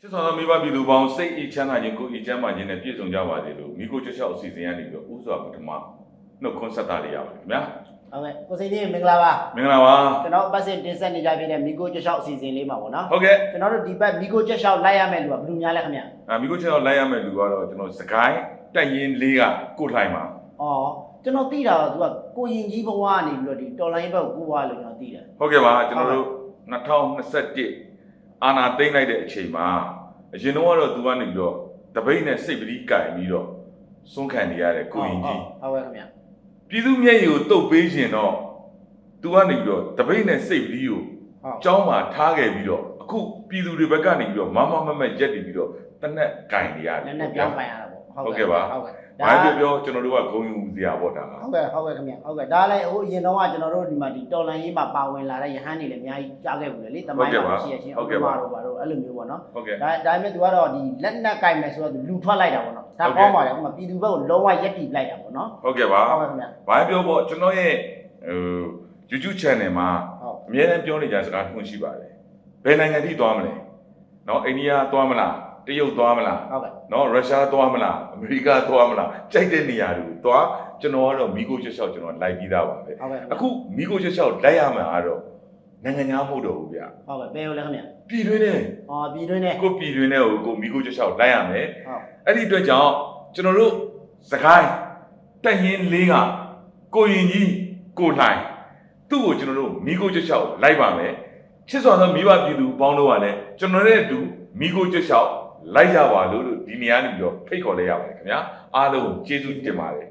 ချစ်ဆောင်သောမိဘပြည်သူပေါင်းစိတ်အေးချမ်းသာခြင်းကိုယ်အေးချမ်းသာခြင်းနဲ့ပြည့်စုံကြပါစေလို့မိကိုချစ်ချောက်အစီအစဉ်ရနေပြီးတော့ဥစွာပထမနှုတ်ခွန်းဆက်တာလေးရပါတယ်ခင်ဗျာဟုတ်ကဲ့ကိုစိန်ကြီးမင်္ဂလာပါမင်္ဂလာပါကျွန်တော်ပတ်စင်တင်ဆက်နေကြပြတဲ့မိကိုကြက်လျှောက်အစီအစဉ်လေးမှာပေါ့နော်ဟုတ်ကဲ့ကျွန်တော်တို့ဒီဘက်မိကိုကြက်လျှောက်လိုက်ရမယ်လူကဘယ်သူများလဲခင်ဗျအာမိကိုချစ်ချောက်လိုက်ရမယ့်လူကတော့ကျွန်တော်စကိုင်းတက်ရင်လေးကကိုယ်ထိုင်ပါအော်ကျွန်တော်သိတာကသူကကိုရင်ကြီးဘဝကနေပြီးတော့ဒီတော်လိုင်းဘက်ကိုကိုွားလို့ကျွန်တော်သိတယ်ဟုတ်ကဲ့ပါကျွန်တော်တို့2021 အာနာသိမ့်လိုက်တဲ့အချိန်မှာအရင်တော့ကတော့သူကနေပြီးတော့တပိတ်နဲ့စိတ်ပတိကင်ပြီးတော့စွန့်ခံနေရတဲ့ကိုရင်ကြီးဟုတ်ကဲ့ခင်ဗျပြည်သူမျက်ရည်ကိုတုတ်ပေးခြင်းတော့သူကနေပြီးတော့တပိတ်နဲ့စိတ်ပတိကိုဟုတ်ကျောင်းမှာထားခဲ့ပြီးတော့အခုပြည်သူတွေဘက်ကနေပြီးတော့မမမမက်ရက်တည်ပြီးတော့တနက်ကင်နေရတယ်နည်းနည်းပြောင်းပိုင်ရတာပေါ့ ဟုတ်ကဲ့ပါဟုတ်ကဲ့ဘာပြောပြောကျွန်တော်တို့ကဂုံယူစရာပေါ့ဒါကဟုတ်ကဲ့ဟုတ်ကဲ့ခင်ဗျဟုတ်ကဲ့ဒါလည်းဟိုအရင်တော့ကကျွန်တော်တို့ဒီမှာဒီတော်လန်ရေးမှာပါဝင်လာတဲ့ယဟန်တွေလည်းအများကြီးကြားခဲ့ဘူးလေလေတမိုင်းမှာရှိရချင်းဟုတ်ကဲ့ပါတော့ပါတော့အဲ့လိုမျိုးပေါ့နော်ဒါဒါပေမဲ့သူကတော့ဒီလက်နက်ကင်မယ်ဆိုတော့လူထွက်လိုက်တာပေါ့နော်ဒါကောင်းပါလေဥမာပြည်သူဘက်ကိုလုံးဝရက်တီလိုက်တာပေါ့နော်ဟုတ်ကဲ့ပါဟုတ်ကဲ့ခင်ဗျဘာပြောပေါ့ကျွန်တော်ရဲ့ဟို YouTube channel မှာအများအားပြောနေကြစကားတစ်ခုရှိပါတယ်ဘယ်နိုင်ငံထိသွားမလဲနော်အိန္ဒိယသွားမလား တရုတ်သွားမလားဟုတ်ကဲ့နော်ရုရှားသွားမလားအမေရိကသွားမလားကြိုက်တဲ့နေရာတွေကိုသွားကျွန်တော်ကတော့မိကိုချက်ချက်ကျွန်တော်လိုက်ပြီးသားပါပဲအခုမိကိုချက်ချက်လိုက်ရမှာကတော့နိုင်ငံသားမဟုတ်တော့ဘူးဗျဟုတ်ကဲ့ဘယ်လိုလဲခင်ဗျပြည်တွင်းနဲ့အော်ပြည်တွင်းနဲ့ကိုပြည်တွင်းနဲ့ကိုကိုမိကိုချက်ချက်လိုက်ရမယ်ဟုတ်အဲ့ဒီအတွက်ကြောင့်ကျွန်တော်တို့စကိုင်းတက်ရင်လေးကကိုရင်ကြီးကိုလှိုင်သူ့ကိုကျွန်တော်တို့မိကိုချက်ချက်လိုက်ပါမယ်ချစ်စွာသောမိဘပြည်သူပေါင်းတို့ကလည်းကျွန်တော်နဲ့အတူမိကိုချက်ချက် လိုက်ကြပါလို့လို့ဒီနေရာနေပြီးတော့ဖိတ်ခေါ်လိုက်ရပါတယ်ခင်ဗျာအားလုံးကျေးဇူးတင်ပါတယ်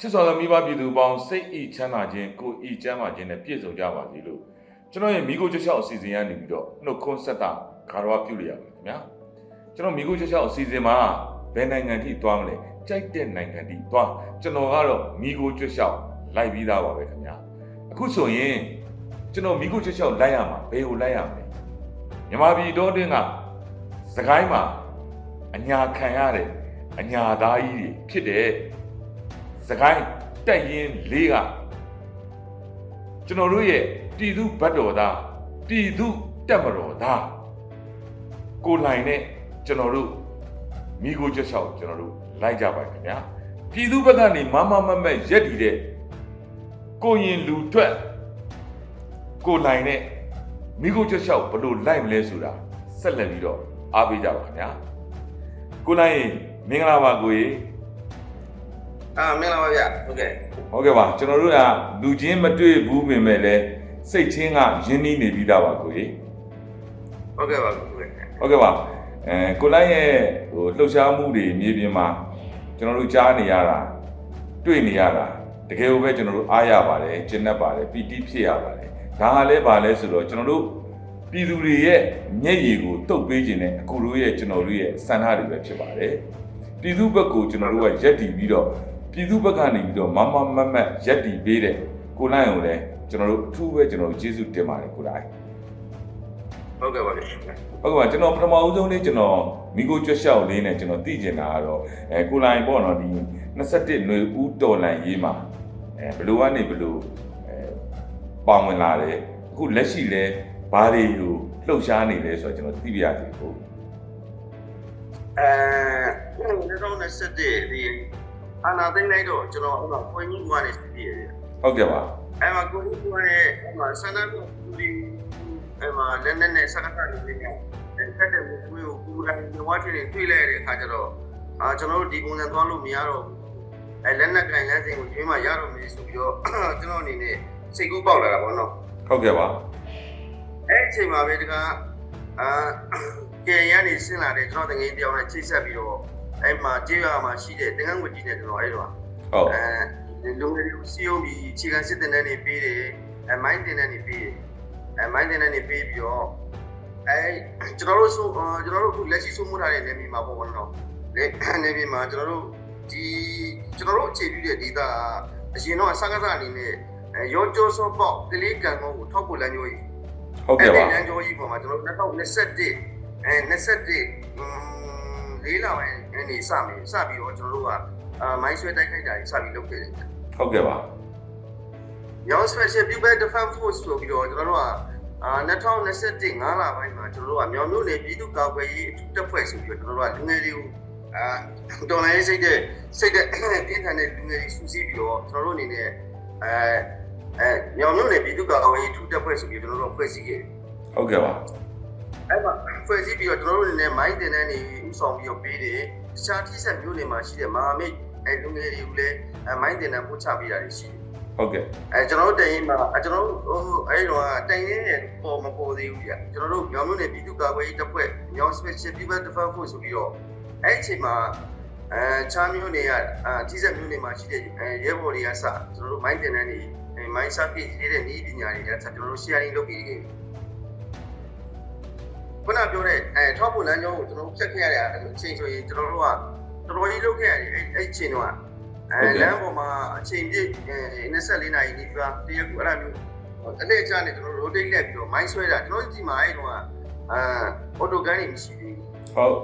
ချစ်စွာသောမိဘပြည်သူပေါင်းစိတ်ဤချမ်းသာခြင်းကိုယ်ဤချမ်းသာခြင်းနဲ့ပြည့်စုံကြပါစေလို့ကျွန်တော်ရဲ့မိကိုချက်ချောက်အစီအစဉ်ရနေပြီးတော့နှုတ်ခွန်းဆက်တာဂါရဝပြုလိုက်ရပါတယ်ခင်ဗျာကျွန်တော်မိကိုချက်ချောက်အစီအစဉ်မှာဘယ်နိုင်ငံထိသွားမလဲ ကြိုက်တဲ့နိုင်ငံထိသွားကျွန်တော်ကတော့မိကိုချက်ချောက်လိုက်ပြီးသားပါပဲခင်ဗျာအခုဆိုရင်ကျွန်တော်မိကိုချက်ချောက်လိုက်ရမှာဘယ်ကိုလိုက်ရမလဲမြန်မာပြည်တော်တင်းကစကိုင်းမှာအညာခံရတဲ့အညာသားကြီးတွေဖြစ်တဲ့စကိုင်းတက်ရင်လေးကကျွန်တော်တို့ရဲ့ပြည်သူဗတ်တော်သားပြည်သူတက်မတော်သားကိုလိုင်နဲ့ကျွန်တော်တို့မိကိုချက်လျှောက်ကျွန်တော်တို့ လိုက်ကြပါခင်ဗျာပြည်သူဘက်ကနေမမမမက်ရက်တည်တဲ့ကိုရင်လူထွက်ကိုလိုင်နဲ့မိကိုချက်လျှောက်ဘယ်လိုလိုက်မလဲဆိုတာဆက်လက်ပြီးတော့အားပေးကြပါခင်ဗျာကိုလိုင်မင်္ဂလာပါကိုကြီးအာမင်္ဂလာပါဗျဟုတ်ကဲ့ဟုတ်ကဲ့ပါကျွန်တော်တို့ကလူချင်းမတွေ့ဘူးပင်မဲ့လည်းစိတ်ချင်းကယဉ်နီးနေပြီးသားပါကိုကြီးဟုတ်ကဲ့ပါဟုတ်ကဲ့ဟုတ်ကဲ့ပါအဲကိုလိုက်ရဲ့ဟိုလှုပ်ရှားမှုတွေမြေပြင်မှာ ကျွန်တော်တို့ကြားနေရတာတွေ့နေရတာတကယ်ကိုပဲကျွန်တော်တို့အားရပါတယ်ကျင့်တတ်ပါတယ်ပီတိဖြစ်ရပါတယ်ဒါကလည်းပါလဲဆိုတော့ကျွန်တော်တို့ပြည်သူတွေရဲ့မျက်ရည်ကိုတုတ်ပေးခြင်းနဲ့အခုတို့ရဲ့ကျွန်တော်တို့ရဲ့စံထားတွေပဲဖြစ်ပါတယ်ပြည်သူဘက်ကိုကျွန်တော်တို့ကရက်တည်ပြီးတော့ပြည်သူဘက်ကနေပြီးတော့မမမမတ်ရက်တည်ပေးတဲ့ကိုလိုက်အောင်လည်းကျွန်တော်တို့အထူးပဲကျွန်တော်တို့ကျေးဇူးတင်ပါတယ်ကိုလိုက် ဟုတ်ကဲ့ပါဗျဟုတ်ကဲ့ပါကျွန်တော်ပထမဦးဆုံးလေးကျွန်တော်မိကိုကြွက်လျှောက်လေးနဲ့ကျွန်တော်သိကျင်တာကတော့အဲကိုလိုင်းပေါ့နော်ဒီ21ຫນွေဦးတော်လန်ရေးမှာအဲဘလူကနေဘလူအဲပါဝင်လာတယ်အခုလက်ရှိလဲဘာတွေကိုလှုပ်ရှားနေလဲဆိုတော့ကျွန်တော်သိပြရစီကိုအဲ2021ဒီအာနာသိန်းလိုက်တော့ကျွန်တော်ဟိုမှာခွင့်ကြီးကနေစီးပြရတယ်ဟုတ်ကဲ့ပါအဲမှာကိုကြီးကလည်းဟိုမှာဆန္ဒပြုဒီ အဲမှာလက်နဲ့နဲ့စကားပြောနေတယ်အဲတက်တဲ့မျိုးကိုပူတိုင်းဒီဝါထရီတွေ့လိုက်တဲ့အခါကျတော့အာကျွန်တော်တို့ဒီပုံစံသွားလို့မရတော့ဘူးအဲလက်နဲ့ကန်လမ်းစဉ်ကိုကျွေးမှရတော့မယ်ဆိုပြီးတော့ကျွန်တော်အနေနဲ့စိတ်ကူးပေါက်လာတာပေါ့နော်ဟုတ်ကဲ့ပါအဲ့အချိန်မှာပဲတကအာကဲရန်နေဆင်းလာတဲ့ကျွန်တော်တငယ်တယောက်နဲ့ချိတ်ဆက်ပြီးတော့အဲ့မှာကြေးရွာမှာရှိတဲ့တင်ငန်းဝကြီးနဲ့ကျွန်တော်အဲ့တော့ဟုတ်အဲလူငယ်တွေကိုစီယုံပြီးခြေခံစစ်တင်တဲ့နေပေးတယ်အဲမိုင်းတင်တဲ့နေပေးတယ် အဲမိုင်းတင်တဲ့နေပေးပြီးတော့အဲကျွန်တော်တို့ဆိုကျွန်တော်တို့အခုလက်ရှိဆုံးမှုထားတဲ့နေမီမှာပေါ့ဘောနော်နေနေမီမှာကျွန်တော်တို့ဒီကျွန်တော်တို့အခြေပြုတဲ့ဒေတာအရင်တော့စကားစားအနေနဲ့ရောကျော်စောပေါ့ကလေးကံကောကိုထောက်ဖို့လမ်းမျိုးကြီးဟုတ်ကဲ့ပါအဲ့ဒီလမ်းကြောကြီးပေါ်မှာကျွန်တော်တို့2021အဲ21อืม၄လပိုင်းနေစမယ်စပြီးတော့ကျွန်တော်တို့ကအာမိုင်းဆွဲတိုက်ခိုက်တာတွေစပြီးလုပ်ခဲ့တယ်ဟုတ်ကဲ့ပါ ရောင်း special people defense force ဆိုပြီးတော့ကျွန်တော်တို့ကအာ2021 5လပိုင်းမှာကျွန်တော်တို့ကမြောင်မြို့နယ်ပြည်သူ့ကာကွယ်ရေးအထူးတပ်ဖွဲ့ဆိုပြီးတော့ကျွန်တော်တို့ကလူငယ်တွေကိုအာတော်လိုင်းစိတ်တဲ့စိတ်တဲ့ပြင်းထန်တဲ့လူငယ်တွေစုစည်းပြီးတော့ကျွန်တော်တို့အနေနဲ့အဲအဲမြောင်မြို့နယ်ပြည်သူ့ကာကွယ်ရေးအထူးတပ်ဖွဲ့ဆိုပြီးကျွန်တော်တို့ဖွဲ့စည်းခဲ့တယ်ဟုတ်ကဲ့ပါအဲ့မှာဖွဲ့စည်းပြီးတော့ကျွန်တော်တို့အနေနဲ့မိုင်းတင်တဲ့နေဥဆောင်ပြီးတော့ပေးတယ်တခြားထိဆက်မျိုးတွေမှာရှိတဲ့မဟာမိတ်အဲလူငယ်တွေကိုလည်းအဲမိုင်းတင်တဲ့ပို့ချပေးတာတွေရှိတယ် ဟုတ်ကဲ့အဲကျွန်တော်တို့တိုင်ရင်မှာအဲကျွန်တော်တို့ဟိုအဲ့တော့တိုင်ရင်ရဲ့ပေါ်မပေါ်သေးဘူးပြကျွန်တော်တို့မြောင်မြို့နယ်ပြည်သူ့ကာကွယ်ရေးတပ်ဖွဲ့မြောင် special people defense force ဆိုပြီးတော့အဲ့အချိန်မှာအဲချားမျိုးတွေကအာထိဆက်မျိုးတွေမှာရှိတဲ့အဲရဲဘော်တွေကစကျွန်တော်တို့မိုင်းတင်တဲ့နေအဲမိုင်းစားပြည့်နေတဲ့ဤပညာတွေကစကျွန်တော်တို့ sharing လုပ်ပြီးခဲ့ပြီခုနပြောတဲ့အဲထောက်ဖို့လမ်းကြောင်းကိုကျွန်တော်တို့ဖြတ်ခဲ့ရတဲ့အချိန်ဆိုရင်ကျွန်တော်တို့ကတော်တော်ကြီးလုပ်ခဲ့ရတယ်အဲ့အဲ့အချိန်တော့ အဲလမ်းပေါ်မှာအချိန်ပြည့်24နာရီနေပြတရက်ကူအဲ့လိုမျိုးအလက်ချနဲ့ကျွန်တော် rotate လက်ပြီးတော့မိုင်းဆွဲတာကျွန်တော်ကြည့်မှာအဲ့တော့အာအော်တိုကန်နေမရှိသေးဟုတ်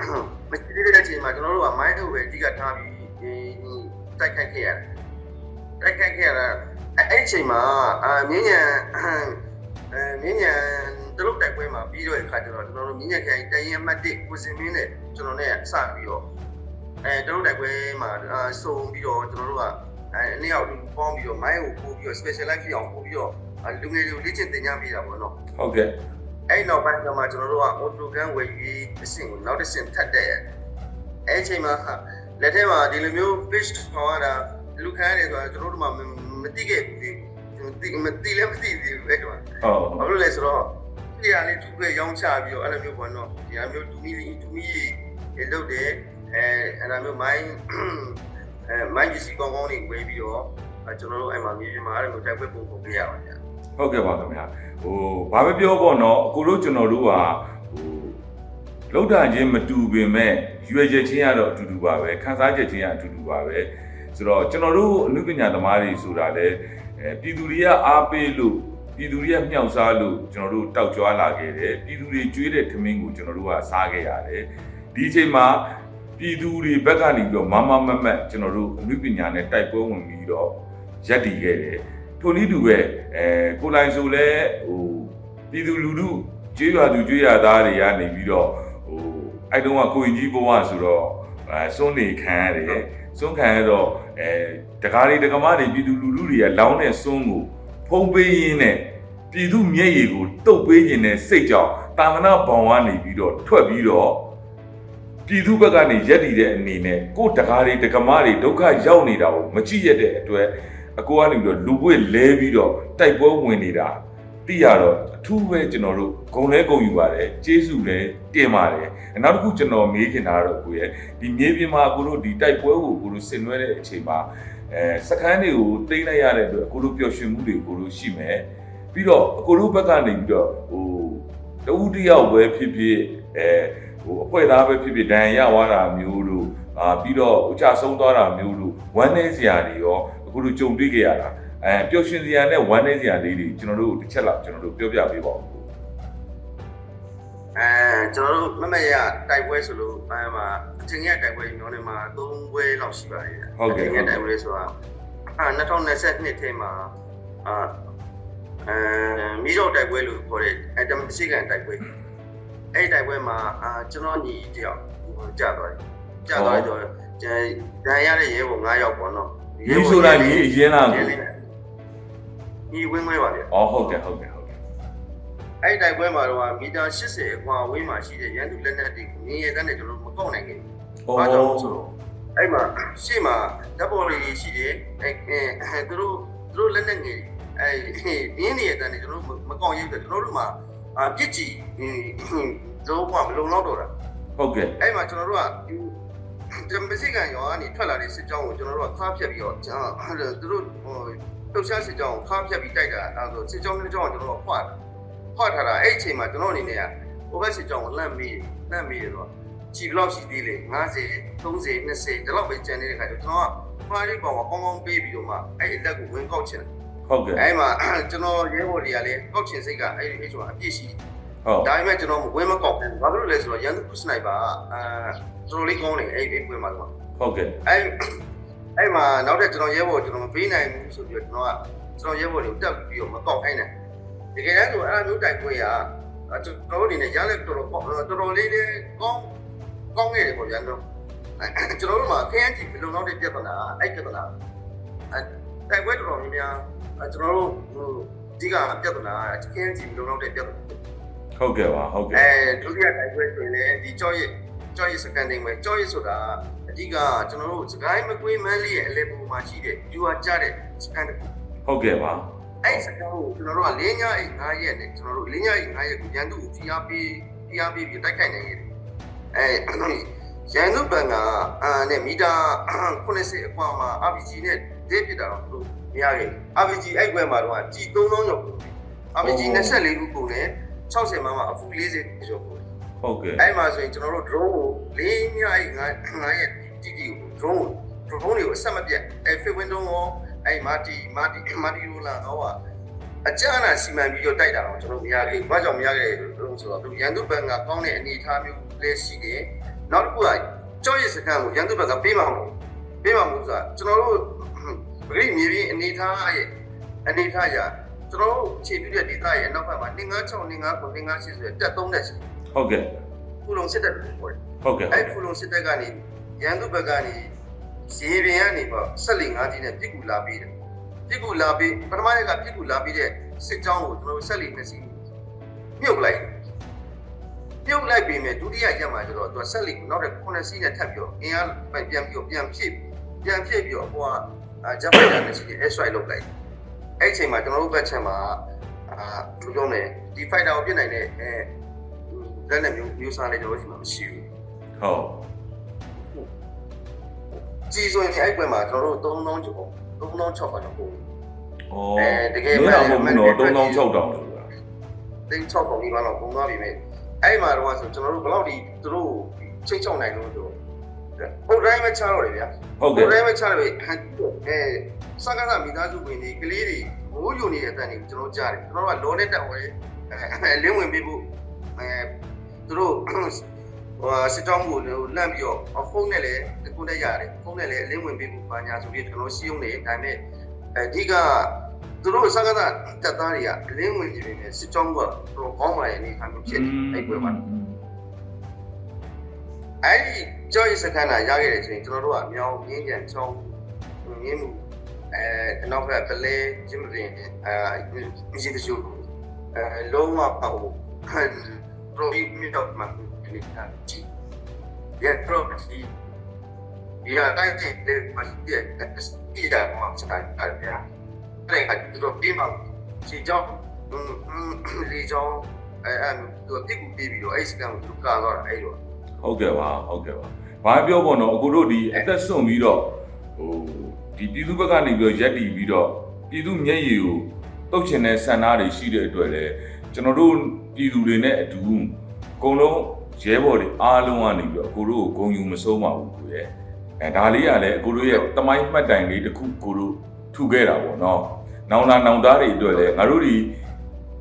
ဘူးမရှိသေးတဲ့အချိန်မှာကျွန်တော်တို့ကမိုင်းထုတ်ပဲအဓိကထားပြီးတိုက်ခိုက်ခဲ့ရတယ်တိုက်ခိုက်ခဲ့ရတာအဲ့အချိန်မှာအာမြင်းညံအဲမြင်းညံတလုတ်တိုက်ပွဲမှာပြီးတော့အခါကျတော့ကျွန်တော်တို့မြင်းညံခိုင်တရင်အမှတ်1ကိုစင်မင်းနဲ့ကျွန်တော်နဲ့စပြီးတော့ အဲတရုတ်တိုက်ပွဲမှာအာစုံပြီးတော့ကျွန်တော်တို့ကအဲအနည်းအောင်ပေါင်းပြီးတော့မိုင်းကိုပို့ပြီးတော့ specialize ဖြစ်အောင်ပို့ပြီးတော့အာလူငယ်တွေကိုလေ့ကျင့်သင်ကြားပေးတာပေါ့နော်ဟုတ်ကဲ့အဲ့နောက်ပိုင်းကျမှကျွန်တော်တို့က auto gun ဝယ်ပြီးအဆင့်ကိုနောက်တစ်ဆင့်ထပ်တက်ရဲ့အဲ့အချိန်မှာလက်ထဲမှာဒီလိုမျိုး fish ထောင်ရတာလူခံရတယ်ဆိုတာကျွန်တော်တို့မှမသိခဲ့ဘူးလေဒီမသိလည်းမသိသေးဘူးအဲ့တော့ဟုတ်ဘာလို့လဲဆိုတော့ဒီဟာလေးသူ့ရဲ့ရောင်းချပြီးတော့အဲ့လိုမျိုးပေါ့နော်ဒီဟာမျိုးတူမီတူမီရေလုတ်တယ် အဲအဲ့လိုမျိုးမိုင်းအဲမိုင်းကြီးစီကောင်းကောင်းလေးဝေးပြီးတော့ကျွန်တော်တို့အဲ့မှာမြေပြင်မှာအဲ့လိုတိုက်ပွဲပုံပုံပြရပါတယ်ဟုတ်ကဲ့ပါခင်ဗျာဟိုဘာပဲပြောပေါ့နော်အခုတို့ကျွန်တော်တို့ကဟိုလောက်တာချင်းမတူပင်မဲ့ရွေချက်ချင်းကတော့အတူတူပါပဲခန်းစားချက်ချင်းကအတူတူပါပဲဆိုတော့ကျွန်တော်တို့အမှုပညာသမားတွေဆိုတာလေအဲပြည်သူတွေကအားပေးလို့ပြည်သူတွေကမြောက်စားလို့ကျွန်တော်တို့တောက်ကြွားလာခဲ့တယ်ပြည်သူတွေကျွေးတဲ့ထမင်းကိုကျွန်တော်တို့ကစားခဲ့ရတယ်ဒီအချိန်မှာ ပြည်သူတွေဘက်ကနေပြီးတော့မမမမတ်ကျွန်တော်တို့အမှုပညာနဲ့တိုက်ပွဲဝင်ပြီးတော့ရက်တည်ခဲ့တယ်ထိုနည်းတူပဲအဲကိုလိုင်ဆိုလဲဟိုပြည်သူလူထုကျေးရွာသူကျေးရွာသားတွေကနေပြီးတော့ဟိုအဲ့တုန်းကကိုရင်ကြီးဘဝဆိုတော့အဲစွန့်နေခံရတယ်စွန့်ခံရတော့အဲတကားတွေတကမတွေပြည်သူလူထုတွေကလောင်းတဲ့စွန့်ကိုဖုံးပေးရင်းနဲ့ပြည်သူမျက်ရည်ကိုတုတ်ပေးခြင်းနဲ့စိတ်ကြောင့်တာမနာဘောင်ကနေပြီးတော့ထွက်ပြီးတော့ ပြည်သူဘက်ကနေရက်တည်တဲ့အနေနဲ့ကိုယ်တကားတွေတကမတွေဒုက္ခရောက်နေတာကိုမကြည့်ရတဲ့အတွက်အကိုကနေပြီးတော့လူပွေလဲပြီးတော့တိုက်ပွဲဝင်နေတာသိရတော့အထူးပဲကျွန်တော်တို့ဂုံလဲဂုံယူပါတယ်ကျေးဇူးလဲတင်ပါတယ်နောက်တစ်ခုကျွန်တော်မေးခင်တာတော့ကိုရဲ့ဒီမြေပြင်မှာကိုတို့ဒီတိုက်ပွဲကိုကိုတို့ဆင်နွှဲတဲ့အချိန်မှာအဲစခန်းတွေကိုတိမ့်လိုက်ရတဲ့အတွက်ကိုတို့ပျော်ရွှင်မှုတွေကိုတို့ရှိမယ်ပြီးတော့ကိုတို့ဘက်ကနေပြီးတော့ဟိုတဦးတစ်ယောက်ပဲဖြစ်ဖြစ်အဲ ဟိုအဖွဲ့သားပဲဖြစ်ဖြစ်ဒဏ်ရာရသွားတာမျိုးတို့အာပြီးတော့အကြဆုံးသွားတာမျိုးတို့ဝမ်းနည်းစရာတွေရောအခုတို့ကြုံတွေ့ကြရတာအဲပျော်ရွှင်စရာနဲ့ဝမ်းနည်းစရာလေးတွေကျွန်တော်တို့တစ်ချက်လောက်ကျွန်တော်တို့ပြောပြပေးပါဦးအဲကျွန်တော်တို့မမရတိုက်ပွဲဆိုလို့အဲမှာအချိန်ရတိုက်ပွဲမျိုးနေမှာ၃ပွဲလောက်ရှိပါတယ်အချိန်ရတိုက်ပွဲဆိုတာအာ2022ထဲမှာအာအဲမီးတော့တိုက်ပွဲလို့ခေါ်တဲ့အတမရှိကန်တိုက်ပွဲ အဲ့တိုက်ပွဲမှာအာကျွန်တော်ညီတယောက်ကြာသွားတယ်ကြာသွားတော့ဒဏ်ရတဲ့ရဲဘော်9ယောက်ပေါ့နော်ဒီဆိုတာဒီအရင်လားကိုဒီဝင်းဝဲပါလေအော်ဟုတ်တယ်ဟုတ်တယ်ဟုတ်တယ်အဲ့ဒီတိုက်ပွဲမှာတော့မီတာ80အကွာဝေးမှာရှိတဲ့ရန်သူလက်နက်တွေကိုမြင်ရတဲ့နဲ့ကျွန်တော်တို့မကောက်နိုင်ခဲ့ဘူး။ဘာကြောင့်လဲဆိုတော့အဲ့မှာရှေ့မှာဓာတ်ပေါ်လေးရှိတယ်အဲအဲသူတို့သူတို့လက်နက်ငယ်အဲရင်းနေရတဲ့နဲ့ကျွန်တော်တို့မကောက်ရုပ်တယ်ကျွန်တော်တို့မှာ အပြစ်ကြီးတို့ကမလုံလောက်တော့တာဟုတ်ကဲ့အဲ့မှာကျွန်တော်တို့ကဒီမစိကန်ရောကနေထွက်လာတဲ့စစ်ကြောင်းကိုကျွန်တော်တို့ကခါဖြတ်ပြီးတော့သူတို့ဟိုလှုပ်ရှားစစ်ကြောင်းကိုခါဖြတ်ပြီးတိုက်တာအဲဆိုစစ်ကြောင်းတစ်ကြောင်းကိုကျွန်တော်တို့ခွာခွာထားတာအဲ့အချိန်မှာကျွန်တော်အနေနဲ့ကဟိုဘက်စစ်ကြောင်းကိုလန့်မေးလန့်မေးတော့ကြည်ဘလောက်ရှိသေးလေ50 30 20ဒီလောက်ပဲကျန်နေတဲ့ခါကျကျွန်တော်ကဖားလေးပေါင်ကကောင်းကောင်းပေးပြီးတော့မှအဲ့အလက်ကိုဝင်ကောက်ချင်တယ် ဟုတ်ကဲ့အဲ့မှာကျွန်တော်ရဲဘော်တွေကလည်းကောက်ချင်စိတ်ကအဲ့ဒီအဲ့ဆိုအပြည့်ရှိတယ်ဟဟုတ်ဒါပေမဲ့ကျွန်တော်ဝင်းမကောက်ဘူးဘာဖြစ်လို့လဲဆိုတော့ရန်သူစနိုက်ပါအာတော်တော်လေးကောင်းတယ်အဲ့အဲ့ပွဲမှာတော့ဟုတ်ကဲ့အဲ့အဲ့မှာနောက်တဲ့ကျွန်တော်ရဲဘော်ကျွန်တော်မပေးနိုင်ဘူးဆိုပြီးတော့ကျွန်တော်ကကျွန်တော်ရဲဘော်တွေကိုတက်ပြီးတော့မကောက်ခိုင်းတယ်တကယ်တမ်းဆိုအဲ့လိုမျိုးတိုက်ပွဲရကျွန်တော်တို့အနေနဲ့ရလက်တော်တော်တော်တော်လေးလေးကောင်းကောင်းနေတယ်ပေါ့ဗျာတော့ကျွန်တော်တို့မှာခရမ်းတီဘယ်လိုနောက်တဲ့ပြဿနာအဲ့ပြဿနာအဲ့ တိုက်ပွဲတော်တော်များများကျွန်တော်တို့ဟိုဒီကပြဿနာခရမ်းတီဘယ်လိုနောက်တဲ့ပြဿနာဟုတ်ကဲ့ပါဟုတ်ကဲ့အဲဒုတိယတိုက်ပွဲဆိုရင်လည်းဒီကြော့ရစ်ကြော့ရစ်စကန်တင်ပဲကြော့ရစ်ဆိုတာအဓိကကျွန်တော်တို့စကိုင်းမကွေးမန်းလေးရဲ့အလဲပူမှာရှိတဲ့ယူဟာကြတဲ့စကန်တစ်ခုဟုတ်ကဲ့ပါအဲ့စကန်ကိုကျွန်တော်တို့က၄ညအိမ်၅ရက်နဲ့ကျွန်တော်တို့၄ညအိမ်၅ရက်ကိုရန်သူကိုဖိအားပေးဖိအားပေးပြီးတိုက်ခိုက်နိုင်တယ်အဲရန်သူဘန်ကအာနဲ့မီတာ80အကွာမှာ RPG နဲ့ ဒိတ်ပြတာတော့သူမရခဲ့ဘူး RPG အဲ့ကွဲမှာတော့ကြည်3000ကျော်ပုံ RPG 24ခုပုံနဲ့60မှာမှအဖူ40ကျော်ပုံဟုတ်ကဲ့အဲ့မှာဆိုရင်ကျွန်တော်တို့ drone ကိုလေးညအိတ်ငါငါရဲ့တီတီကို drone ကို drone တွေကိုအဆက်မပြတ်အဲ့ fit window ရောအဲ့မာတီမာတီမာတီရိုလာတော့အကြမ်းအနာစီမံပြီးတော့တိုက်တာတော့ကျွန်တော်မရခဲ့ဘူး။ဘာကြောင့်မရခဲ့လဲဆိုတော့သူရန်သူဘက်ကကောင်းတဲ့အနေအထားမျိုးလည်းရှိတယ်။နောက်တစ်ခုကကြောက်ရစကန်ကိုရန်သူဘက်ကပေးမှာမဟုတ်။ပေးမှာမဟုတ်ဆိုတာကျွန်တော်တို့ ပဂရိမြေပြင်အနေအထားရဲ့အနေအထားရကျွန်တော်တို့ခြေပြတဲ့ဒေသရဲ့နောက်ဘက်မှာ296 259 258ဆိုတဲ့တက်3တက်ရှိတယ်ဟုတ်ကဲ့။ခုလုံးစစ်တပ်လို့ပြောတယ်ဟုတ်ကဲ့အဲ့ဖူလုံစစ်တပ်ကနေရန်သူဘက်ကနေရေပြင်ကနေပေါ့ဆက်လီ၅ကြီးနဲ့ပြစ်ကူလာပြီးတယ်ပြစ်ကူလာပြီးပထမရက်ကပြစ်ကူလာပြီးတဲ့စစ်ကြောင်းကိုကျွန်တော်တို့ဆက်လီနှစ်စီးမြုပ်လိုက်မြုပ်လိုက်ပြီးမြဲဒုတိယရက်မှာကျတော့သူကဆက်လီကိုနောက်တဲ့9စီးနဲ့ထပ်ပြီးတော့အင်အားပြန်ပြီးတော့ပြန်ဖြစ်ပြန်ဖြစ်ပြီးတော့ အပေါ်ကဂျပန်ရနဲ့စီး air strike လုပ်လိုက်အဲ့အချိန်မှာကျွန်တော်တို့ဘက်ချက်မှာအာဘယ်လိုပြောမလဲဒီ fighter ကိုပြစ်နိုင်တဲ့အဲလက်နဲ့မျိုးမျိုးစားလေးကျွန်တော်တို့ရှိမှမရှိဘူးဟုတ်ကြည်ဆိုရင်အဲ့ပွဲမှာကျွန်တော်တို့3000ကျော်3000 6000ကျော်ပို့ဩတကယ်မဟုတ်ဘူးနော်3000 6000လို့ဆိုတာတိန်း6ပုံဒီမှာတော့ပုံသွားပြီမဲ့အဲ့မှာတော့ဆိုကျွန်တော်တို့ဘယ်လောက်ဒီသူတို့ချိန်ချောင်းနိုင်လို့ဆို ပုတ်တိုင်းပဲချတော့တယ်ဗျာဟုတ်ပုကဲ့တ်တိုင်းပဲချတယ်ပဲအဲစကားကမိသားစုဝင်တွေကလေးတွေမိုးယုံနေတဲ့အတန်တွေကိုကျွန်တော်ကြားတယ်ကျွန်တော်တို့ကလောနဲ့တက်ဝဲအဲလင်းဝင်ပေးဖို့အဲသူတို့ဟိုစစ်တောင်းကိုလန့်ပြီးတော့ဖုန်းနဲ့လည်းကိုနဲ့ရတယ်ဖုန်းနဲ့လည်းအလင်းဝင်ပေးဖို့ပါညာဆိုပြီးကျွန်တော်စီးုံနေဒါပေမဲ့အဓိကသူတို့စကားကတက်သားတွေကအလင်းဝင်နေနေစစ်တောင်းကတော့ကောင်းပါရဲ့အနေခံမျိုးဖြစ်နေအဲ့ပွဲမှာအဲ့ဒီ ကြောက်ရစခန်းလာရခဲ့တယ်ဆိုရင်ကျွန်တော်တို့ကမြောင်ရင်းကြံချောင်းရင်းမှုအဲနောက်ဘက်ပလဲဂျင်းမတင်အဲမရှိတချို့အဲလုံးဝပေါ့ဟိုပရိုဘီမီတော့မှဒီကကြည့်ရတော့ဒီဒီကတိုင်းတဲ့မရှိတဲ့ဒီကမှစတိုင်းအဲ့ဒါအဲ့ဒါဒီတော့ဒီမှာစီကြောင်းလီကြောင်းအဲအဲသူပြစ်ကူပြီးပြီးတော့အဲ့စကန်ကိုသူကာတော့အဲ့လို ဟုတ်ကဲ့ပါဟုတ်ကဲ့ပါဘာပြောပေါ့နော်အခုတို့ဒီအသက်ဆွန့်ပြီးတော့ဟိုဒီပြည်သူဘက်ကနေပြီးတော့ရက်တီပြီးတော့ပြည်သူမျက်ရည်ကိုတုတ်ချင်တဲ့ဆန္ဒတွေရှိတဲ့အတွက်လည်းကျွန်တော်တို့ပြည်သူတွေနဲ့အတူအကုန်လုံးရဲဘော်တွေအားလုံးကနေပြီးတော့အခုတို့ကိုဂုံယူမစိုးပါဘူးကိုရဲ့အဲဒါလေးကလည်းအခုတို့ရဲ့တမိုင်းမှတ်တိုင်လေးတစ်ခုကိုတို့ထူခဲ့တာပေါ့နော်နောင်လာနောင်သားတွေအတွက်လည်းငါတို့ဒီ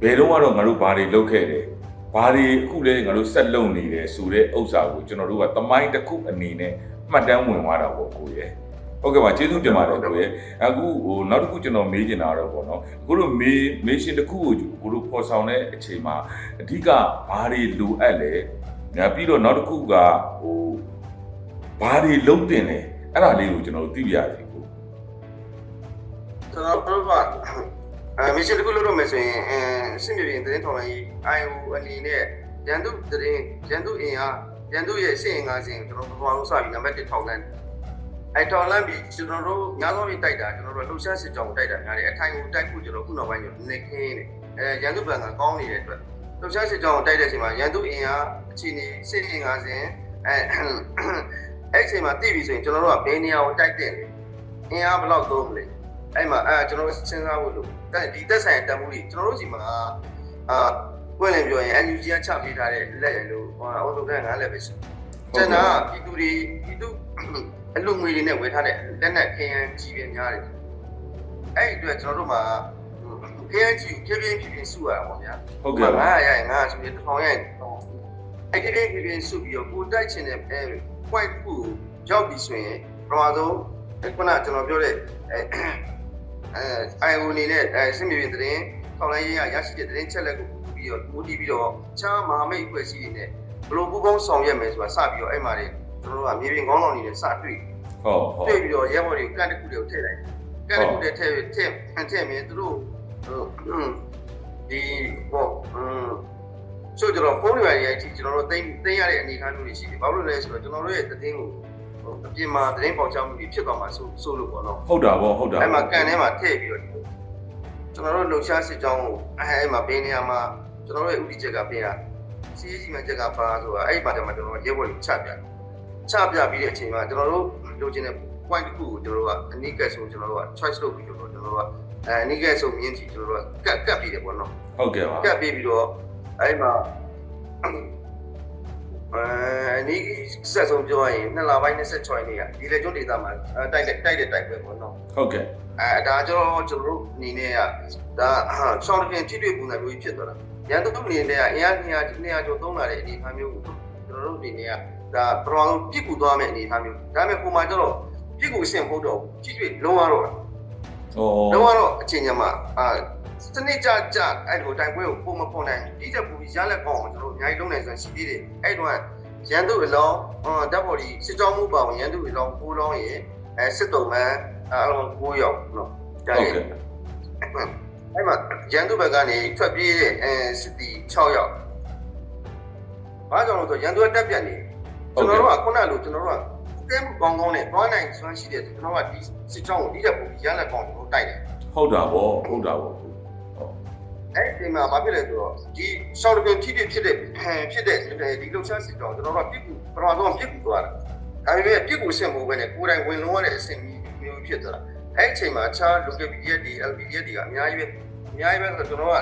ဘယ်တော့မှတော့ငါတို့ဘာတွေလုပ်ခဲ့တယ် ဘာတွေအခုလဲငါတို့ဆက်လုံနေတယ်ဆိုတဲ့ဥစ္စာကိုကျွန်တော်တို့ကတမိုင်းတစ်ခုအနေနဲ့မှတ်တမ်းဝင်သွားတာပေါ့ကိုရဲ့ဟုတ်ကဲ့ပါကျေးဇူးတင်ပါတယ်ကိုရဲ့အခုဟိုနောက်တစ်ခုကျွန်တော်မေးချင်တာတော့ပေါ့နော်အခုတို့မေးမေးရှင်တစ်ခုကိုကိုတို့ပေါ်ဆောင်တဲ့အချိန်မှာအဓိကဘာတွေလိုအပ်လဲညာပြီးတော့နောက်တစ်ခုကဟိုဘာတွေလုံးတင်လဲအဲ့ဒါလေးကိုကျွန်တော်တို့သိပြရစီကိုကျွန်တော်တို့က အဲမစ်ရှင်တစ်ခုလုပ်တော့မယ်ဆိုရင်အဲစစ်မြေပြင်သတင်းထောက်လိုင်း IO အနေနဲ့ရန်သူသတင်းရန်သူအင်အားရန်သူရဲ့စစ်အင်အားစဉ်ကျွန်တော်တို့ဘာလို့စပြီးနံပါတ်1ထောက်လန်းအဲထောက်လန်းပြီးကျွန်တော်တို့ညသောပြီးတိုက်တာကျွန်တော်တို့လှုပ်ရှားစစ်ကြောင်းတိုက်တာများတယ်အထိုင်ကိုတိုက်ဖို့ကျွန်တော်ခုနောက်ပိုင်းကျွန်တော်နေခင်းနေအဲရန်သူဘက်ကကောင်းနေတဲ့အတွက်လှုပ်ရှားစစ်ကြောင်းတိုက်တဲ့အချိန်မှာရန်သူအင်အားအခြေအနေစစ်အင်အားစဉ်အဲအဲ့အချိန်မှာတည်ပြီဆိုရင်ကျွန်တော်တို့ကဘယ်နေရာကိုတိုက်တဲ့လဲအင်အားဘယ်လောက်သုံးမလဲ အဲ့မှာအဲကျွန်တော်စဉ်းစားဖို့လို့ဒီသက်ဆိုင်တန်မှုကြီးကျွန်တော်တို့စီမှာအာပွင့်လင်းပြောရင် NUG ကချပေးထားတဲ့လက်ရလို့ဟိုအော်တိုကငါးလက်ပဲရှိကျန်တာပြည်သူတွေပြည်သူအလူငွေတွေနဲ့ဝယ်ထားတဲ့လက်နက်ခင်းရန်ကြီးပဲများတယ်အဲ့ဒီအတွက်ကျွန်တော်တို့မှာ KNG ကိုဖြည်းဖြည်းဖြည်းဖြည်းစုရတာပေါ့ဗျာဟုတ်ကဲ့ပါ900ရရင်900ဆိုရင်1000ရရင်1000အဲ့ဒီဖြည်းဖြည်းဖြည်းစုပြီးတော့ကိုတိုက်ချင်တဲ့အဲ point တစ်ခုကိုရောက်ပြီဆိုရင်ပထမဆုံးခုနကျွန်တော်ပြောတဲ့ အဲအဲ IO အနေနဲ့အဲစစ်မြေပြင်သတင်းထောက်လိုင်းရေးရရရှိတဲ့သတင်းချက်လက်ကိုပြီးတော့ပို့တည်ပြီးတော့ချားမဟာမိတ်အဖွဲ့အစည်းတွေနဲ့ဘယ်လိုပူးပေါင်းဆောင်ရွက်မယ်ဆိုတာစပြီးတော့အဲ့မှာတွေကျွန်တော်တို့ကမြေပြင်ကောင်းဆောင်တွေနဲ့စတွေ့ဟုတ်ဟုတ်တွေ့ပြီးတော့ရဲဘော်တွေကန့်တစ်ခုတွေကိုထည့်လိုက်ကန့်တစ်ခုတွေထည့်ထည့်ထည့်မြင်သူတို့ဒီဘောอืมဆိုတော့ဖုန်းတွေရိုက်ကြည့်ကျွန်တော်တို့သိသိရတဲ့အနေအထားမျိုးတွေရှိတယ်ဘာလို့လဲဆိုတော့ကျွန်တော်တို့ရဲ့သတင်းကို အပြင်မှာသတင်းပေါက်ချမှုတွေဖြစ်သွားမှာဆိုဆိုလို့ပေါ့နော်ဟုတ်တာဗောဟုတ်တာအဲ့မှာကန်ထဲမှာထည့်ပြီးတော့ကျွန်တော်တို့လှုပ်ရှားစစ်ကြောင်းကိုအဲ့မှာဘေးနေရာမှာကျွန်တော်တို့ရဲ့ဥတီချက်ကပေးတာစီးစီးမှချက်ကပါဆိုတာအဲ့မှာတည်းမှာကျွန်တော်ရဲဘော်တွေချပြချပြပြီးတဲ့အချိန်မှာကျွန်တော်တို့လိုချင်တဲ့ point တစ်ခုကိုကျွန်တော်တို့ကအနိကက်ဆုံးကျွန်တော်တို့က choice လုပ်ပြီးတော့ကျွန်တော်တို့ကအဲအနိကက်ဆုံးမြင့်ကြည့်ကျွန်တော်တို့ကကတ်ကတ်ပြီးတယ်ပေါ့နော်ဟုတ်ကဲ့ပါကတ်ပြီးပြီးတော့အဲ့မှာ အဲနီးဆက်ဆုံးပြောရရင်နှစ်လပိုင်း26ရက်နေ့ကဒီလေကျွန်းဒေသမှာတိုက်တဲ့တိုက်တဲ့တိုက်ပွဲပေါ့နော်ဟုတ်ကဲ့အဲဒါကျွန်တော်ကျွန်တော်တို့အနေနဲ့ကဒါရှောင်းတပြင်ထိတွေ့ပုံစံမျိုးကြီးဖြစ်သွားတာရန်သူအနေနဲ့ကအင်အား200 200ကျော်သုံးလာတဲ့အနေအထားမျိုးကိုကျွန်တော်တို့အနေနဲ့ကဒါပထမဆုံးပြစ်ကူသွားမယ့်အနေအထားမျိုးဒါပေမဲ့ပုံမှန်ကျတော့ပြစ်ကူအဆင့်မဟုတ်တော့ဘူးထိတွေ့လုံးဝတော့တာဩလုံးဝတော့အချိန်ညမှာအာ စနစ်ကြကြအဲ့လိုတိုင်ပွဲကိုပုံမဖော်နိုင်ဘူးဒီချက်ပူပြီးရလက်ကောင်းအောင်ကျွန်တော်တို့အများကြီးလုံးနိုင်ဆိုရင်ရှိသေးတယ်အဲ့တော့ရန်သူအလောင်းဟောဓာတ်ပေါ်ဒီစစ်ကြောင်းမှုပါဝင်ရန်သူအလောင်းကိုလောင်းရင်အဲစစ်တုံးမှအဲ့လို9ရောက်နော်ဟုတ်ကဲ့အဲ့မှာရန်သူဘက်ကနေထွက်ပြေးတဲ့အဲစစ်တီ6ယောက်ဘာကြောင့်လဲဆိုတော့ရန်သူကတက်ပြတ်နေကျွန်တော်တို့ကခုနလိုကျွန်တော်တို့ကကဲမှုကောင်းကောင်းနဲ့တွားနိုင်ဆွမ်းရှိတဲ့ကျွန်တော်ကဒီစစ်ကြောင်းကိုဒီတက်ပူပြီးရလက်ကောင်းကျွန်တော်တိုက်တယ်ဟုတ်တာဗောဟုတ်တာဗော အဲ့ဒီမှာဘာဖြစ်လဲဆိုတော့ဒီရှောက်တကယ်ဖြစ်ဖြစ်ဖြစ်တဲ့ဖြစ်တဲ့ဒီလှုပ်ရှားစစ်ကြောင်းကျွန်တော်တို့ကပြစ်ကူပထမဆုံးပြစ်ကူသွားတာဒါပေမဲ့ပြစ်ကူဆင်ဖို့ပဲနဲ့ကိုယ်တိုင်ဝင်လုံးရတဲ့အဆင့်မျိုးမျိုးဖြစ်သွားတာအဲ့ဒီအချိန်မှာအခြား local PDF တွေ LPDF တွေကအများကြီးပဲအများကြီးပဲဆိုတော့ကျွန်တော်က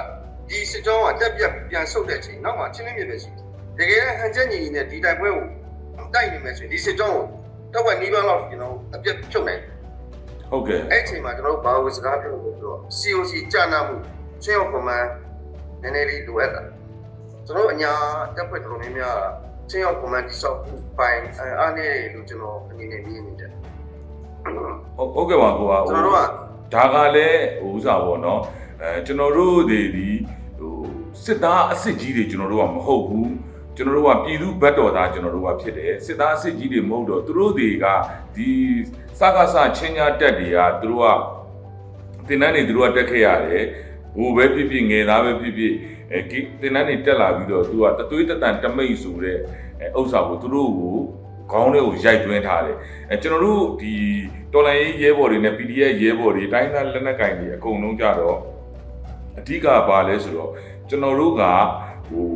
ဒီစစ်ကြောင်းကတက်ပြတ်ပြန်ဆုတ်တဲ့အချိန်နောက်မှချင်းချင်းမြစ်ပဲရှိတယ်တကယ်ဟန်ချက်ညီညီနဲ့ဒီတိုက်ပွဲကိုတိုက်နေမယ်ဆိုရင်ဒီစစ်ကြောင်းကိုတော့ဝက်နီးပါးလောက်ကျွန်တော်အပြတ်ဖြုတ်နိုင်တယ်ဟုတ်ကဲ့အဲ့အချိန်မှာကျွန်တော်တို့ဘာလို့စကားပြောလို့ဆိုတော့ COC ကြာနာမှု ချင်းရောက်ကွန်မန်နည်းနည်းလေးလိုအပ်တာကျွန်တော်အညာတက်ဖွဲ့တော်တော်များများချင်းရောက်ကွန်မန်တိဆောက်မှုပိုင်းအားနည်းတယ်လို့ကျွန်တော်အနေနဲ့မြင်နေတယ်ဟုတ်ဟုတ်ကဲ့ပါကိုကကျွန်တော်တို့ကဒါကလည်းဟိုဥစားဗောနော်အဲကျွန်တော်တို့တွေဒီဟိုစစ်သားအစ်စ်ကြီးတွေကျွန်တော်တို့ကမဟုတ်ဘူးကျွန်တော်တို့ကပြည်သူဘက်တော်သားကျွန်တော်တို့ကဖြစ်တယ်စစ်သားအစ်စ်ကြီးတွေမဟုတ်တော့သူတို့တွေကဒီစကားဆချင်းညာတက်တွေကသူတို့ကတင်တန်းနေသူတို့ကတက်ခဲ့ရတယ် ဟိုပဲဖြစ်ဖြစ်ငယ်သားပဲဖြစ်ဖြစ်အဲကိတင်တန်းနေတက်လာပြီးတော့သူကတသွေးတတန်တမိတ်ဆိုတဲ့အဲဥစ္စာကိုသူတို့ကိုခေါင်းထဲကိုရိုက်သွင်းထားတယ်အဲကျွန်တော်တို့ဒီတော်လိုင်းရေးရဲဘော်တွေနဲ့ PDF ရဲဘော်တွေတိုင်းသားလက်နက်ကင်တွေအကုန်လုံးကြတော့အဓိကဘာလဲဆိုတော့ကျွန်တော်တို့ကဟို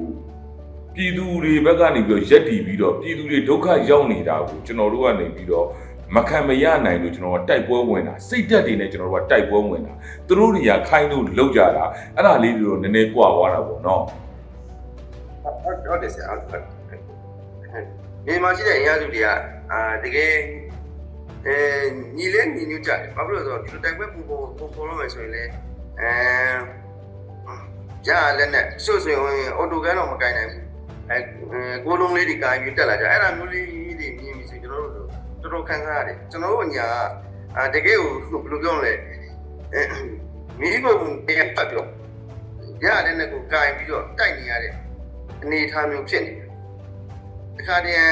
ပြည်သူတွေဘက်ကနေပြီးတော့ရက်တီပြီးတော့ပြည်သူတွေဒုက္ခရောက်နေတာကိုကျွန်တော်တို့ကနေပြီးတော့ မခံမရနိုင်လို့ကျွန်တော်ကတိုက်ပွဲဝင်တာစိတ်ဓာတ်တွေနဲ့ကျွန်တော်တို့ကတိုက်ပွဲဝင်တာသူတို့တွေကခိုင်းလို့လောက်ကြတာအဲ့ဒါလေးတွေတော့နည်းနည်းကြွားသွားတာပေါ့နော်ဟုတ်ဟုတ်တယ်ဆရာဟုတ်ဒီမှာရှိတဲ့အင်အားစုတွေကအာတကယ်အဲညီလဲညီညွတ်ကြတယ်ဘာဖြစ်လို့လဲဆိုတော့ဒီလိုတိုက်ပွဲပူပေါ်ပူပေါ်လို့မယ်ဆိုရင်လေအဲကြာလက်နဲ့ဆွဆွရင်အော်တိုကန်တော့မကင်နိုင်ဘူးအဲကိုလုံးလေးတွေကင်ပြီးတက်လာကြအဲ့ဒါမျိုးလေးတွေမြင်ပြီဆိုကျွန်တော်တို့ တော်တော်ခံစားရတယ်ကျွန်တော်တို့ညာအာတကယ်ကိုဘယ်လိုပြောလဲအဲမိဘကတည်းကပတ်ပြောရတဲ့နဲ့ကိုကင်ပြီးတော့တိုက်နေရတဲ့အနေအထားမျိုးဖြစ်နေတယ်တခါတည်း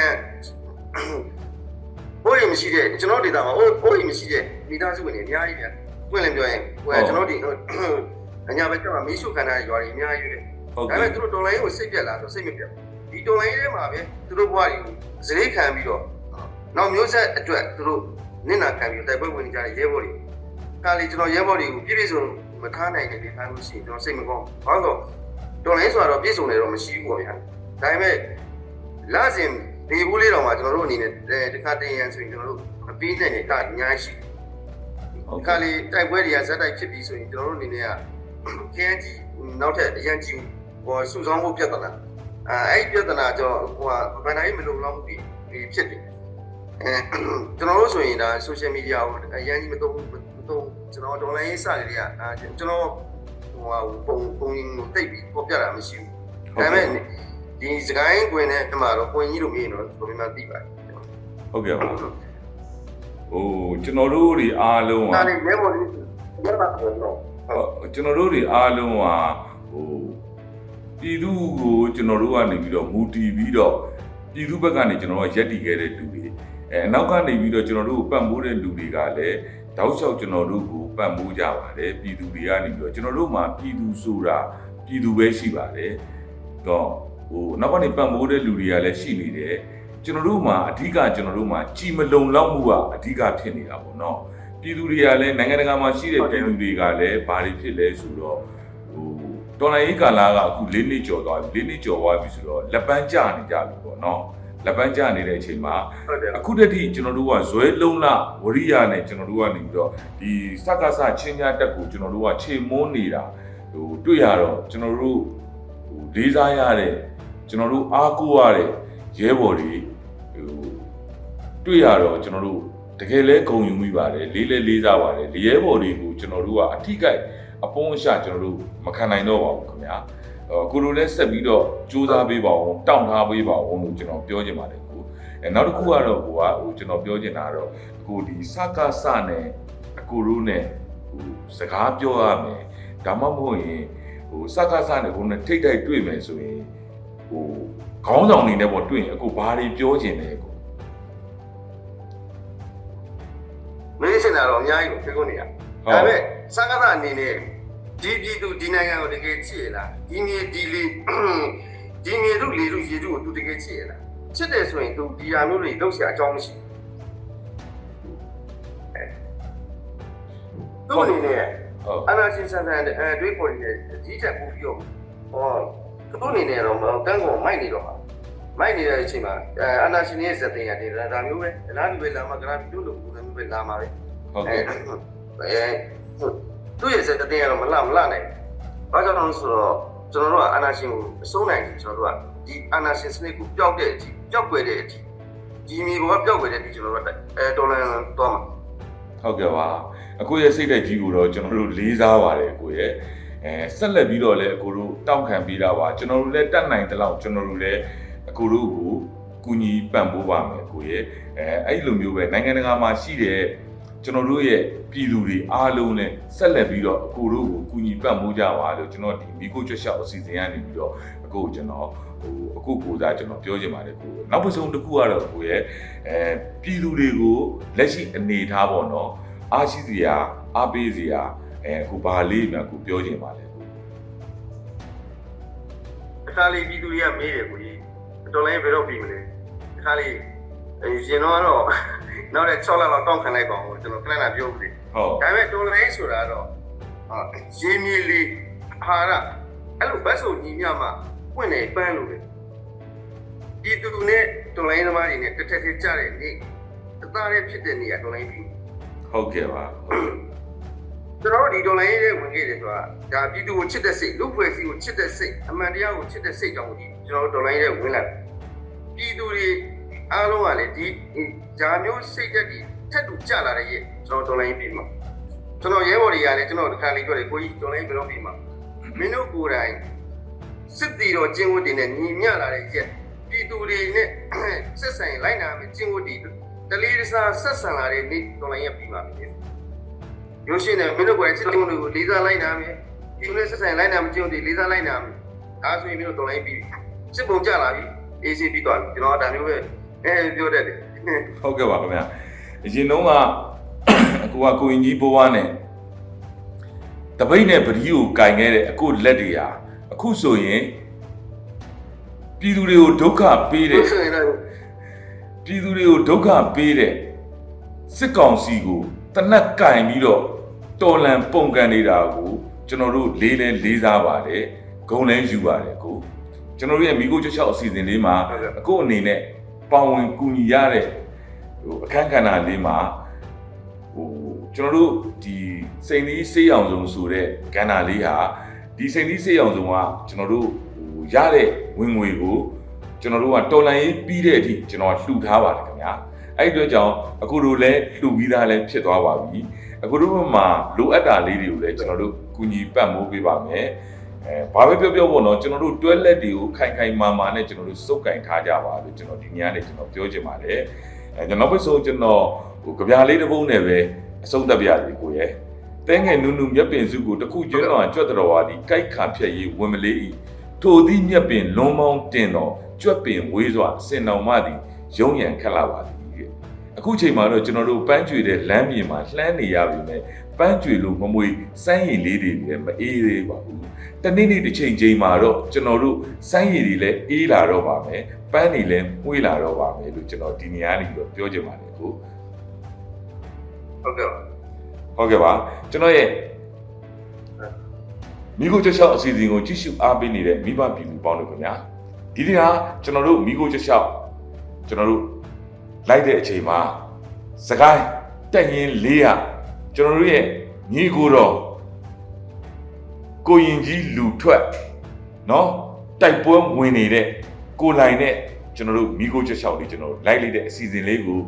ဘိုးရင်မရှိတဲ့ကျွန်တော်ဒေတာမှာဘိုးဘိုးရင်မရှိတဲ့မိသားစုဝင်တွေအများကြီးဗျပွင့်လင်းပြောရင်ဟိုကျွန်တော်ဒီအညာဘက်ကမီးရှုခံတဲ့ရွာတွေအများကြီးပဲဟုတ်ဒါကဲ့ပေမဲ့သူတို့တော်လိုင်းကိုစိတ်ပြက်လာဆိုစိတ်မပြက်ဘူးဒီတော်လိုင်းထဲမှာပဲသူတို့ဘဝတွေကိုစရိတ်ခံပြီးတော့ နောက်မျိုးဆက်အတွက်သူတို့နင့်နာခံပြီးတိုက်ပွဲဝင်ကြတဲ့ရဲဘော်တွေကာလီကျွန်တော်ရဲဘော်တွေကိုပြည့်ပြည့်စုံမထားနိုင်တဲ့ဒေသမျိုးရှိရင်ကျွန်တော်စိတ်မကောင်းဘာလို့တော့တော်လိုင်းဆိုတော့ပြည့်စုံတယ်တော့မရှိဘူးပေါ့ဗျာဒါပေမဲ့လာစဉ်ဒီဘူးလေးတော့မှကျွန်တော်တို့အနေနဲ့တခါတည်းရန်ဆိုရင်ကျွန်တော်တို့မပြီးတဲ့နေကအများကြီးရှိဟုတ်ခါကဲ့လီတိုက်ပွဲတွေကဇက်တိုက်ဖြစ်ပြီးဆိုရင်ကျွန်တော်တို့အနေနဲ့က KNG နောက်ထပ်အရန်ကြီးဟိုစုဆောင်ဖို့ပြဿနာအဲအဲ့ဒီပြဿနာကြောင့်ဟိုဟာဘယ်နိုင်မလုံလောက်မှုဒီဖြစ်တယ် အဲကျွန်တော်တို့ဆိုရင်ဒါ social media ကိုအရန်ကြီးမသုံးဘူးမသုံးကျွန်တော်ဒေါ်လာရေးစတွေကအဲကျွန်တော်ဟဟာပုံပုံရင်းကိုတိတ်ပြီးပေါ်ပြတာမရှိဘူးဒါပေမဲ့ဒီစကိုင်းကွင်နဲ့အမှတော့ကွင်ကြီးလို့မြင်တော့ကိုယ်မှသိပါတယ်ဟုတ်ကဲ့ပါဟိုကျွန်တော်တို့တွေအားလုံးကဒါလေးမဲမော်လေးရပါတော့တော့ဟုတ်ကျွန်တော်တို့တွေအားလုံးကဟိုပြည်သူကိုကျွန်တော်တို့ကနေပြီးတော့မူတည်ပြီးတော့ပြည်သူဘက်ကနေကျွန်တော်တို့ရက်တည်ခဲ့တဲ့လူတွေ အဲအနောက်ကနေပြီးတော့ကျွန်တော်တို့ကိုပတ်မိုးတဲ့လူတွေကလည်းတောက်လျှောက်ကျွန်တော်တို့ကိုပတ်မိုးကြပါတယ်ပြည်သူတွေကနေပြီးတော့ကျွန်တော်တို့မှာပြည်သူဆိုတာပြည်သူပဲရှိပါတယ်တော့ဟိုနောက်ကနေပတ်မိုးတဲ့လူတွေကလည်းရှိနေတယ်ကျွန်တော်တို့မှာအဓိကကျွန်တော်တို့မှာကြည်မလုံလောက်မှုကအဓိကဖြစ်နေတာပေါ့နော်ပြည်သူတွေကလည်းနိုင်ငံတကာမှာရှိတဲ့ပြည်သူတွေကလည်းဘာတွေဖြစ်လဲဆိုတော့ဟိုတော်လိုင်းရေးကာလာကအခု၄နှစ်ကျော်သွားပြီ၄နှစ်ကျော်သွားပြီဆိုတော့လက်ပန်းကျနေကြပြီပေါ့နော် လက်ပန်းကျနေတဲ့အချိန်မှာဟုတ်တယ်အခုတည်းကကျွန်တော်တို့ကဇွဲလုံးလဝရိယနဲ့ကျွန်တော်တို့ကနေပြီးတော့ဒီစက္ကစချင်းညာတက်ကိုကျွန်တော်တို့ကခြေမွန်းနေတာဟိုတွေ့ရတော့ကျွန်တော်တို့ဟိုလေးစားရတဲ့ကျွန်တော်တို့အားကိုးရတဲ့ရဲဘော်တွေဟိုတွေ့ရတော့ကျွန်တော်တို့တကယ်လဲဂုံယူမိပါတယ်လေးလဲလေးစားပါတယ်ရဲဘော်တွေကိုကျွန်တော်တို့ကအထိကိုက်အပုံးအရှကျွန်တော်တို့မခံနိုင်တော့ပါဘူးခင်ဗျာ အခုလိုလဲဆက်ပြီးတော့စူးစမ်းပေးပါအောင်တောင့်ထားပေးပါအောင်လို့ကျွန်တော်ပြောချင်ပါတယ်ကိုအဲနောက်တစ်ခုကတော့ဟိုကဟိုကျွန်တော်ပြောချင်တာကတော့အခုဒီစကားစနဲ့အကူရိုးနဲ့ဟိုစကားပြောရမယ်ဒါမှမဟုတ်ရင်ဟိုစကားစနဲ့ကိုယ်နဲ့ထိတ်တိုက်တွေ့မယ်ဆိုရင်ဟိုခေါင်းဆောင်နေနဲ့ပေါ့တွေ့ရင်အခုဘာတွေပြောချင်လဲကိုမင်းစင်တာတော့အများကြီးကိုဖိကုန်နေရဒါပေမဲ့စကားသာအနေနဲ့ ဒီပြည်သူဒီနိုင်ငံကိုတကယ်ချစ်ရလားဒီမြေဒီလီဒီမြေတို့လေတို့ရေတို့ကိုသူတကယ်ချစ်ရလားချစ်တယ်ဆိုရင်သူဒီဟာမျိုးတွေလောက်ဆရာအကြောင်းမရှိဘူးသူအနေနဲ့ဟုတ်အနာရှင်ဆန်ဆန်အဲတွေးပေါ်နေတဲ့ဒီချက်ပို့ပြီးတော့ဟောသူအနေနဲ့တော့တန်းကုန်မိုက်နေတော့ပါမိုက်နေတဲ့အချိန်မှာအဲအနာရှင်ရဲ့ဇက်တင်ရတယ်ဒါမျိုးပဲအလားတူပဲလာမှာဂရာဖီတို့လိုပုံစံမျိုးပဲလာမှာပဲဟုတ်အဲကဲ့အဲ သူ့ရဲ့ဇက်တင်ကတော့မလှမလှနိုင်ဘာကြောင့်လဲဆိုတော့ကျွန်တော်တို့ကအနာရှင်ကိုအစိုးနိုင်တယ်ကျွန်တော်တို့ကဒီအနာရှင်စနစ်ကိုပျောက်တဲ့အထိပျောက်ွယ်တဲ့အထိဒီမြေပေါ်ကပျောက်ွယ်တဲ့အထိကျွန်တော်တို့ကအဲတော်လန်တော့မှာဟုတ်ကဲ့ပါအခုရဲ့စိတ်သက်ကြီးကိုတော့ကျွန်တော်တို့လေးစားပါတယ်ကိုရဲ့အဲဆက်လက်ပြီးတော့လည်းအကိုတို့တောင်းခံပေးတာပါကျွန်တော်တို့လည်းတတ်နိုင်တဲ့လောက်ကျွန်တော်တို့လည်းအကိုတို့ကိုကူညီပံ့ပိုးပါမယ်ကိုရဲ့အဲအဲ့လိုမျိုးပဲနိုင်ငံတကာမှာရှိတဲ့ ကျွန်တော်တို့ရဲ့ပြည်သူတွေအားလုံးနဲ့ဆက်လက်ပြီးတော့အကိုတို့ကိုကူညီပံ့ပိုးကြပါလို့ကျွန်တော်ဒီမိကိုကျွတ်ရှောက်အစီအစဉ်ကနေပြီးတော့အကိုကိုကျွန်တော်ဟိုအခုကိုစားကျွန်တော်ပြောချင်ပါတယ်ကိုနောက်တစ်စုံတစ်ခုကတော့ကိုရဲ့အဲပြည်သူတွေကိုလက်ရှိအနေထားပေါ့နော်အားရှိစရာအားပေးစရာအဲအခုဘာလေးမှအခုပြောချင်ပါလဲအခုအခါလေးပြည်သူတွေကမေးတယ်ကိုကြီးတော်လိုင်းဘယ်တော့ပြီးမလဲအခါလေးအဲရှင်တော့တော့ နောက်တဲ့6လလောက်တောင်းခံလိုက်ပါဦးကျွန်တော်ခဏခဏပြောဦးလေဟုတ်ဒါပေမဲ့တော်လိုင်းဆိုတာတော့ဟာရေမြေလေးဟာရအဲ့လိုဘတ်ဆိုညီမြမှပွင့်နေပန်းလို့လေပြည်သူနဲ့တော်လိုင်းသမားတွေနဲ့တစ်ထက်ထက်ကြတဲ့နေ့တသားရဲ့ဖြစ်တဲ့နေရာတော်လိုင်းပြီးဟုတ်ကဲ့ပါဟုတ်ကဲ့ကျွန်တော်တို့ဒီတော်လိုင်းရဲ့ဝင်ခဲ့တယ်ဆိုတာဒါပြည်သူကိုချစ်တဲ့စိတ်လူဖွဲ့စည်းကိုချစ်တဲ့စိတ်အမှန်တရားကိုချစ်တဲ့စိတ်ကြောင့်ဒီကျွန်တော်တို့တော်လိုင်းရဲ့ဝင်လာတယ်ပြည်သူတွေ အားလုံးကလည်းဒီဂျာမျိုးစိတ်သက်ဒီထက်တူကြလာတဲ့ရဲ့ကျွန်တော်တော်လိုင်းပြီးမှာကျွန်တော်ရဲဘော်တွေကလည်းကျွန်တော်တစ်ခါလေးပြောတယ်ကိုကြီးတော်လိုင်းဘယ်တော့ပြီးမှာမင်းတို့ကိုယ်တိုင်စစ်တီတော်ကျင်းဝတ်တင်နဲ့ညီမျှလာတဲ့ရဲ့ပြည်သူတွေနဲ့ဆက်ဆံလိုက်နာမယ်ကျင်းဝတ်တီတလေးတစားဆက်ဆံလာတဲ့နေ့တော်လိုင်းရဲ့ပြီးမှာပြီရုပ်ရှင်နဲ့မင်းတို့ကချစ်တုံးတွေကိုလေးစားလိုက်နာမယ်ဒီလိုဆက်ဆံလိုက်နာမကျုံတွေလေးစားလိုက်နာမယ်ဒါဆိုရင်မင်းတို့တော်လိုက်ပြီစစ်ပုံကြလာပြီအေးစီပြီးသွားပြီကျွန်တော်ဒါမျိုးပဲ အဲပြောတတ်တယ်ဟုတ်ကဲ့ပါခင်ဗျာအရင်တုန်းကအခုကကိုရင်ကြီးဘိုးဝါနဲ့တပိတ်နဲ့ပတိကိုကင်ခဲ့တဲ့အကိုလက်တွေဟာအခုဆိုရင်ပြည်သူတွေကိုဒုက္ခပေးတဲ့ဆိုရင်တော့ပြည်သူတွေကိုဒုက္ခပေးတဲ့စစ်ကောင်စီကိုတနက်ကင်ပြီးတော့တော်လန်ပုံကန်နေတာကိုကျွန်တော်တို့လေးလဲလေးစားပါတယ်ဂုံလဲယူပါတယ်ကိုကျွန်တော်တို့ရဲ့မိကိုချောချောက်အစီအစဉ်လေးမှာအခုအနေနဲ့ ပါဝင်ကူညီရတဲ့ဟိုအခန်းကဏ္ဍလေးမှာဟိုကျွန်တော်တို့ဒီစိန်သီးစေးရောင်စုံဆိုတဲ့ကဏ္ဍလေးဟာဒီစိန်သီးစေးရောင်စုံကကျွန်တော်တို့ဟိုရတဲ့ဝင်ငွေကိုကျွန်တော်တို့ကတော်လန်ရေးပြီးတဲ့အထိကျွန်တော်လှူထားပါတယ်ခင်ဗျာအဲ့ဒီအတွက်ကြောင့်အခုတို့လည်းလှူပြီးသားလည်းဖြစ်သွားပါပြီအခုတို့မှာလိုအပ်တာလေးတွေကိုလည်းကျွန်တော်တို့ကူညီပံ့ပိုးပေးပါမယ် အဲဘာပဲပြောပြောပေါ့နော်ကျွန်တော်တို့တွဲလက်တွေကိုခိုင်ခိုင်မာမာနဲ့ကျွန်တော်တို့စုပ်ကင်ထားကြပါလို့ကျွန်တော်ဒီညနေကျွန်တော်ပြောချင်ပါတယ်အဲကျွန်တော်ပဲဆိုကျွန်တော်ဟိုကြပြားလေးတစ်ပုန်းနဲ့ပဲအဆုံးသတ်ပြရစီကိုရဲ့တဲငယ်နုနုမြက်ပင်စုကိုတစ်ခုကျွန်းတော်ကြွက်တော်ဝါဒီကြိုက်ခံဖြက်ရေးဝင်မလေးဤထိုသည့်မြက်ပင်လွန်မောင်းတင်တော်ကြွက်ပင်ဝေးစွာစင်တော်မသည်ရုံရံခက်လာပါသည်တဲ့အခုချိန်မှာတော့ကျွန်တော်တို့ပန်းကျွေတဲ့လမ်းပြင်မှာလှမ်းနေရပြီမဲ့ ပန်းကျွေလို့မမွေစမ်းရည်လေးတွေလည်းမအေးသေးပါဘူးတနေ့နေ့တစ်ချိန်ချိန်မှာတော့ကျွန်တော်တို့စမ်းရည်တွေလည်းအေးလာတော့ပါမယ်ပန်းတွေလည်းမှုေးလာတော့ပါမယ်လို့ကျွန်တော်ဒီနေရာနေပြီးတော့ပြောချင်ပါတယ်ကိုဟုတ်ကဲ့ပါဟုတ်ကဲ့ပါကျွန်တော်ရဲ့မိကိုချက်ချောက်အစီအစဉ်ကိုကြည့်ရှုအားပေးနေတဲ့မိဘပြည်သူပေါင်းတို့ခင်ဗျာဒီနေ့ဟာကျွန်တော်တို့မိကိုချက်ချောက်ကျွန်တော်တို့လိုက်တဲ့အချိန်မှာစကိုင်းတက်ရင်400 ကျွန်တော်တို့ရဲ့ညီကိုတော်ကိုရင်ကြီးလူထွက်နော်တိုက်ပွဲဝင်နေတဲ့ကိုလိုင်နဲ့ကျွန်တော်တို့မိကိုချက်ချောက်လေးကျွန်တော်တို့လိုက်လိုက်တဲ့အစီအစဉ်လေးကို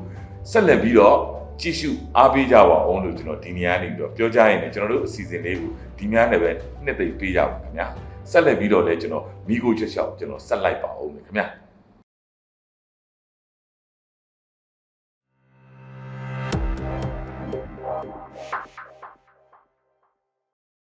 ဆက်လက်ပြီးတော့ကြည့်ရှုအားပေးကြပါအောင်လို့ကျွန်တော်ဒီနေရာနေပြီးတော့ပြောကြရင်လည်းကျွန်တော်တို့အစီအစဉ်လေးကိုဒီများနဲ့ပဲနှစ်သိမ့်ပေးကြပါခင်ဗျာဆက်လက်ပြီးတော့လည်းကျွန်တော်မိကိုချက်ချောက်ကျွန်တော်ဆက်လိုက်ပါအောင်ခင်ဗျာ